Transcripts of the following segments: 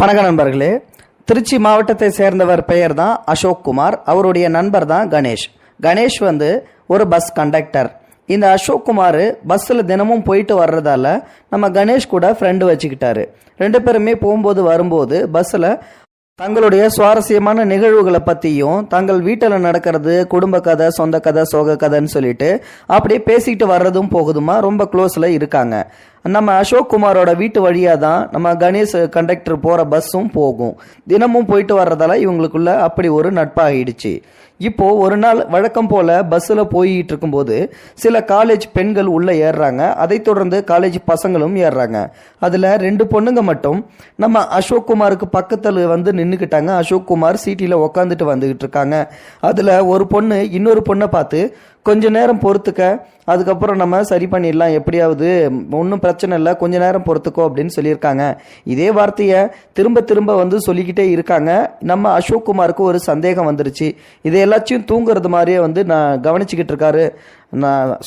வணக்க நண்பர்களே திருச்சி மாவட்டத்தை சேர்ந்தவர் பெயர் தான் அசோக் குமார் அவருடைய நண்பர் தான் கணேஷ். கணேஷ் வந்து ஒரு பஸ் கண்டக்டர் இந்த அசோக் குமார் பஸ்ஸில் தினமும் போயிட்டு வர்றதால நம்ம கணேஷ் கூட ஃப்ரெண்டு வச்சுக்கிட்டாரு. ரெண்டு பேருமே போகும்போது வரும்போது பஸ்ஸில் தங்களுடைய சுவாரஸ்யமான நிகழ்வுகளை பற்றியும் தங்கள் வீட்டில் நடக்கிறது குடும்ப கதை சொந்த கதை சோக கதைன்னு சொல்லிட்டு அப்படியே பேசிக்கிட்டு வர்றதும் போகுதுமா ரொம்ப க்ளோஸில் இருக்காங்க. நம்ம அசோக் குமாரோட வீட்டு வழியாக தான் நம்ம கணேஷ் கண்டக்டர் போகிற பஸ்ஸும் போகும். தினமும் போயிட்டு வர்றதால இவங்களுக்குள்ள அப்படி ஒரு நட்பாகிடுச்சு. இப்போ ஒரு நாள் வழக்கம் போல பஸ்ஸில் போயிட்டு இருக்கும்போது சில காலேஜ் பெண்கள் உள்ளே ஏறுறாங்க. அதைத் தொடர்ந்து காலேஜ் பசங்களும் ஏறுறாங்க. அதில் ரெண்டு பொண்ணுங்க மட்டும் நம்ம அசோக் குமாருக்கு பக்கத்தில் வந்து நின்றுக்கிட்டாங்க அசோக் குமார் சீட்டியில் உக்காந்துட்டு வந்துக்கிட்டு இருக்காங்க. அதில் ஒரு பொண்ணு இன்னொரு பொண்ணை பார்த்து கொஞ்ச நேரம் பொறுத்துக்க அதுக்கப்புறம் நம்ம சரி பண்ணிடலாம் எப்படியாவது ஒன்றும் பிரச்சனை இல்லை கொஞ்ச நேரம் பொறுத்துக்கோ அப்படின்னு சொல்லியிருக்காங்க. இதே வார்த்தையை திரும்ப திரும்ப வந்து சொல்லிக்கிட்டே இருக்காங்க. நம்ம அசோக் குமாருக்கு ஒரு சந்தேகம் வந்துருச்சு. இதை எல்லாத்தையும் தூங்குறது மாதிரியே வந்து நான் கவனிச்சுக்கிட்டு இருக்காரு.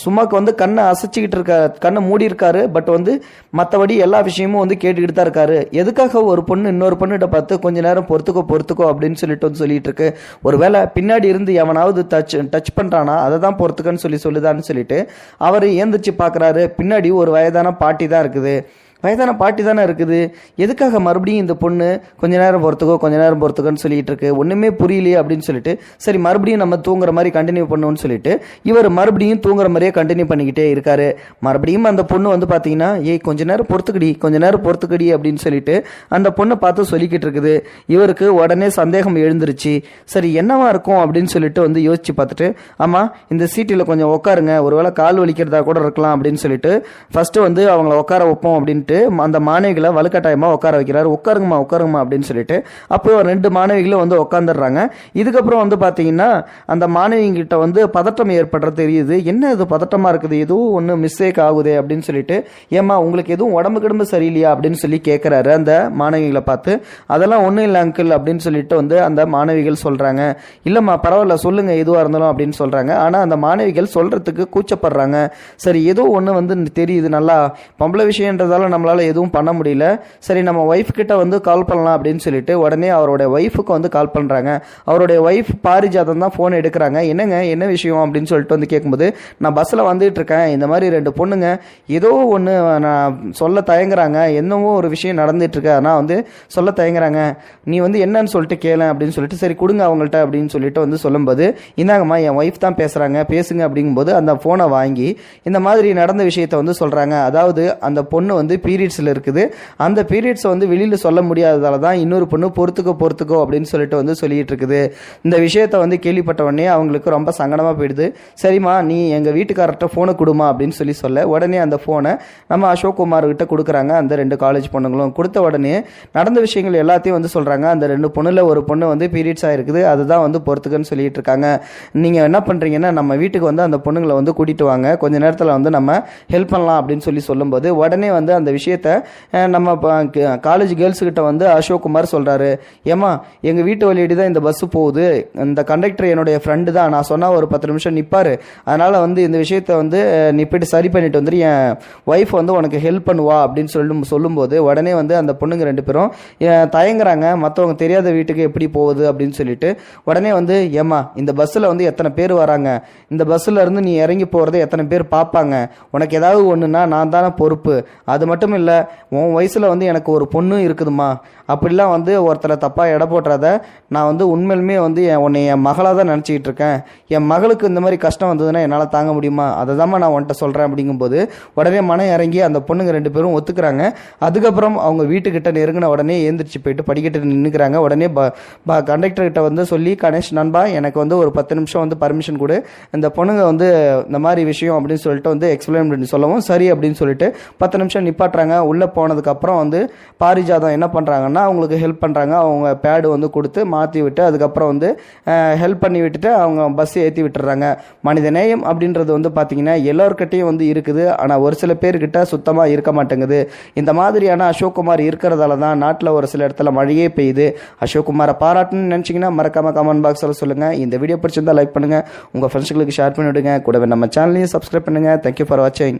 சும்மாக்கு வந்து கண்ணை அசைச்சிக்கிட்டு இருக்க கண்ணை மூடி இருக்காரு பட் வந்து மற்றபடி எல்லா விஷயமும் வந்து கேட்டுக்கிட்டு தான் இருக்காரு. எதுக்காக ஒரு பொண்ணு இன்னொரு பொண்ணுகிட்ட பார்த்து கொஞ்ச நேரம் பொறுத்துக்கோ பொறுத்துக்கோ அப்படின்னு சொல்லிட்டு வந்து சொல்லிட்டு இருக்கு. ஒருவேளை பின்னாடி இருந்து எவனாவது டச் டச் பண்ணுறானா அதை தான் பொறுத்துக்கன்னு சொல்லி சொல்லுதான்னு சொல்லிட்டு அவர் ஏந்திரிச்சு பார்க்குறாரு. பின்னாடி ஒரு வயதான பாட்டி தான் இருக்குது. வயதான பாட்டி தானே இருக்குது. எதுக்காக மறுபடியும் இந்த பொண்ணு கொஞ்ச நேரம் பொறுத்துக்கோ கொஞ்ச நேரம் பொறுத்துக்கோன்னு சொல்லிட்டு இருக்கு? ஒன்றுமே புரியலையே அப்படின்னு சொல்லிட்டு சரி மறுபடியும் நம்ம தூங்குற மாதிரி கண்டினியூ பண்ணுவோம்னு சொல்லிட்டு இவர் மறுபடியும் தூங்குற மாதிரியே கண்டினியூ பண்ணிக்கிட்டே இருக்காரு. மறுபடியும் அந்த பொண்ணு வந்து பார்த்தீங்கன்னா ஏய் கொஞ்ச நேரம் பொறுத்துக்கடி கொஞ்ச நேரம் பொறுத்துக்கடி அப்படின்னு சொல்லிட்டு அந்த பொண்ணை பார்த்து சொல்லிக்கிட்டு இருக்குது. இவருக்கு உடனே சந்தேகம் எழுந்துருச்சு. சரி என்னவா இருக்கும் அப்படின்னு சொல்லிட்டு வந்து யோசிச்சு பார்த்துட்டு ஆமாம் இந்த சீட்டில் கொஞ்சம் உட்காருங்க ஒருவேளை கால் வலிக்கிறதா கூட இருக்கலாம் அப்படின்னு சொல்லிட்டு ஃபர்ஸ்ட் வந்து அவங்கள உட்கார வைப்போம் அப்படின்ட்டு அந்த மாணவிகளை வலுக்கட்டாயமாக உட்கார வைக்கிறார். உட்காருங்கம்மா உட்காருங்கம்மா அப்படின்னு சொல்லிட்டு அப்போ ரெண்டு மாணவிகளும் வந்து உட்காந்துடுறாங்க இதுக்கப்புறம் வந்து பார்த்தீங்கன்னா அந்த மாணவிங்கிட்ட வந்து பதட்டம் ஏற்படுற தெரியுது. என்ன இது பதட்டமாக இருக்குது? எதுவும் ஒன்று மிஸ்டேக் ஆகுதே அப்படின்னு சொல்லிட்டு ஏம்மா உங்களுக்கு எதுவும் உடம்பு கிடம்பு சரியில்லையா அப்படின்னு சொல்லி கேட்குறாரு அந்த மாணவிகளை பார்த்து. அதெல்லாம் ஒன்றும் இல்லை அங்கிள் அப்படின்னு சொல்லிட்டு வந்து அந்த மாணவிகள் சொல்கிறாங்க இல்லைம்மா பரவாயில்ல சொல்லுங்கள் எதுவாக இருந்தாலும் அப்படின்னு சொல்கிறாங்க ஆனால் அந்த மாணவிகள் சொல்கிறதுக்கு கூச்சப்படுறாங்க. சரி ஏதோ ஒன்று வந்து தெரியுது நல்லா. பொம்பளை விஷயன்றதால நம்மளால் எதுவும் பண்ண முடியல. சரி நம்ம ஒய்ஃப் கிட்ட வந்து கால் பண்ணலாம் அப்படின்னு சொல்லிட்டு உடனே அவருடைய ஒய்ஃபுக்கு வந்து கால் பண்ணுறாங்க அவருடைய ஒய்ஃப் பாரிஜாதம் தான் ஃபோன் எடுக்கிறாங்க. என்னங்க என்ன விஷயம் அப்படின்னு சொல்லிட்டு வந்து கேட்கும்போது நான் பஸ்ஸில் வந்துட்டு இருக்கேன். இந்த மாதிரி ரெண்டு பொண்ணுங்க ஏதோ ஒன்று நான் சொல்ல தயங்குறாங்க. என்னவோ ஒரு விஷயம் நடந்துட்டுருக்கு ஆனால் வந்து சொல்ல தயங்குறாங்க. நீ வந்து என்னன்னு சொல்லிட்டு கேளு அப்படின்னு சொல்லிட்டு சரி கொடுங்க அவங்கள்ட்ட அப்படின்னு சொல்லிட்டு வந்து சொல்லும்போது இந்தாங்கம்மா என் ஒய்ஃப் தான் பேசுகிறாங்க பேசுங்க அப்படிங்கும்போது அந்த ஃபோனை வாங்கி இந்த மாதிரி நடந்த விஷயத்த வந்து சொல்கிறாங்க அதாவது அந்த பொண்ணு வந்து பீரியட்ஸில் இருக்குது. அந்த பீரியட்ஸை வந்து வெளியில் சொல்ல முடியாததால தான் இன்னொரு பொண்ணு பொறுத்துக்கோ பொறுத்துக்கோ அப்படின்னு சொல்லிட்டு வந்து சொல்லிட்டு இருக்குது. இந்த விஷயத்த வந்து கேள்விப்பட்ட உடனே அவங்களுக்கு ரொம்ப சங்கடமாக போயிடுது. சரிம்மா நீ எங்கள் வீட்டுக்காரர்கிட்ட ஃபோனை கொடுமா அப்படின்னு சொல்லி சொல்ல. உடனே அந்த ஃபோனை நம்ம அசோக் குமார் கிட்ட கொடுக்குறாங்க. அந்த ரெண்டு காலேஜ் பொண்ணுங்களும். கொடுத்த உடனே நடந்த விஷயங்கள் எல்லாத்தையும் வந்து சொல்கிறாங்க அந்த ரெண்டு பொண்ணுல ஒரு பொண்ணு வந்து பீரியட்ஸ் ஆகிருக்குது அதுதான் வந்து பொறுத்துக்குன்னு சொல்லிட்டு இருக்காங்க. நீங்கள் என்ன பண்ணுறீங்கன்னா நம்ம வீட்டுக்கு வந்து அந்த பொண்ணுங்களை வந்து கூட்டிகிட்டு வாங்க. கொஞ்ச நேரத்தில் வந்து நம்ம ஹெல்ப் பண்ணலாம் அப்படின்னு சொல்லி சொல்லும்போது உடனே வந்து அந்த விஷயத்த நம்ம காலேஜ் கேர்ள்ஸுக்கிட்ட வந்து அசோக் குமார் சொல்கிறாரு ஏமா எங்கள் வீட்டு வழியடி தான் இந்த பஸ்ஸு போகுது. இந்த கண்டக்டர் என்னுடைய ஃப்ரெண்டு தான். நான் சொன்னால் ஒரு பத்து நிமிஷம் நிற்பார் அதனால் வந்து இந்த விஷயத்த வந்து நீ போயிட்டு சரி பண்ணிட்டு வந்துட்டு என் ஒய்ஃப் வந்து உனக்கு ஹெல்ப் பண்ணுவா அப்படின்னு சொல்லும் சொல்லும்போது உடனே வந்து அந்த பொண்ணுங்க ரெண்டு பேரும் தயங்குறாங்க. மற்றவங்க தெரியாத வீட்டுக்கு எப்படி போகுது அப்படின்னு சொல்லிட்டு உடனே வந்து ஏம்மா இந்த பஸ்ஸில் வந்து எத்தனை பேர் வராங்க? இந்த பஸ்ஸில் இருந்து நீ இறங்கி போகிறத எத்தனை பேர் பார்ப்பாங்க உனக்கு ஏதாவது ஒன்றுனா நான் தானே பொறுப்பு. அது மட்டும் இல்லை. உன் வயசில் வந்து எனக்கு ஒரு பொண்ணு இருக்குதுமா அப்படிலாம் வந்து ஒருத்தரை தப்பாக எடை போட்டுறத. நான் வந்து உண்மையிலுமே வந்து என் உன்னை என் மகளாக தான் நினச்சிக்கிட்டு இருக்கேன். என் மகளுக்கு இந்த மாதிரி கஷ்டம் வந்ததுன்னா என்னால் தாங்க முடியுமா? அதை தான் நான் உன்ட்ட சொல்கிறேன் அப்படிங்கும்போது உடனே மனம் இறங்கி அந்த பொண்ணுங்க ரெண்டு பேரும் ஒத்துக்கிறாங்க. அதுக்கப்புறம் அவங்க வீட்டுக்கிட்ட நெருங்கின உடனே ஏந்திரிச்சு போயிட்டு படிக்கட்டு நின்றுக்கிறாங்க உடனே ப ப கண்டக்டர் கிட்ட வந்து சொல்லி கணேஷ் நண்பா எனக்கு வந்து ஒரு பத்து நிமிஷம் வந்து பர்மிஷன் கொடு. இந்த பொண்ணுங்க வந்து இந்த மாதிரி விஷயம் அப்படின்னு சொல்லிட்டு வந்து எக்ஸ்பிளைன் பண்ணி சொல்லவும் சரி அப்படின்னு சொல்லிட்டு பத்து நிமிஷம் நிப்பாட்டுறாங்க. உள்ளே போனதுக்கப்புறம் வந்து பாரிஜாதம் என்ன பண்ணுறாங்கன்னா அவங்களுக்கு ஹெல்ப் பண்ணுறாங்க அவங்க பேடு வந்து கொடுத்து மாற்றி விட்டு அதுக்கப்புறம் வந்து ஹெல்ப் பண்ணி விட்டுட்டு அவங்க பஸ் ஏற்றி விட்டுறாங்க. மனித நேயம் அப்படின்றது வந்து பார்த்தீங்கன்னா எல்லோருக்கிட்டையும் வந்து இருக்குது. ஆனால் ஒரு சில பேர்கிட்ட சுத்தமாக இருக்க மாட்டேங்குது. இந்த மாதிரியான அசோக்குமார் இருக்கிறதால தான் நாட்டில் ஒரு சில இடத்துல மழையே பெய்யுது. அசோக்குமாரை பாராட்டுன்னு நினச்சிங்கன்னா மறக்காம கமெண்ட் பாக்ஸில் சொல்லுங்கள் இந்த வீடியோ பிடிச்சிருந்தா லைக் பண்ணுங்கள் உங்கள் ஃப்ரெண்ட்ஸ்களுக்கு ஷேர் பண்ணி விடுங்க கூடவே நம்ம சேனலையும் சப்ஸ்கிரைப் பண்ணுங்கள் தேங்க்யூ ஃபார் வாட்சிங்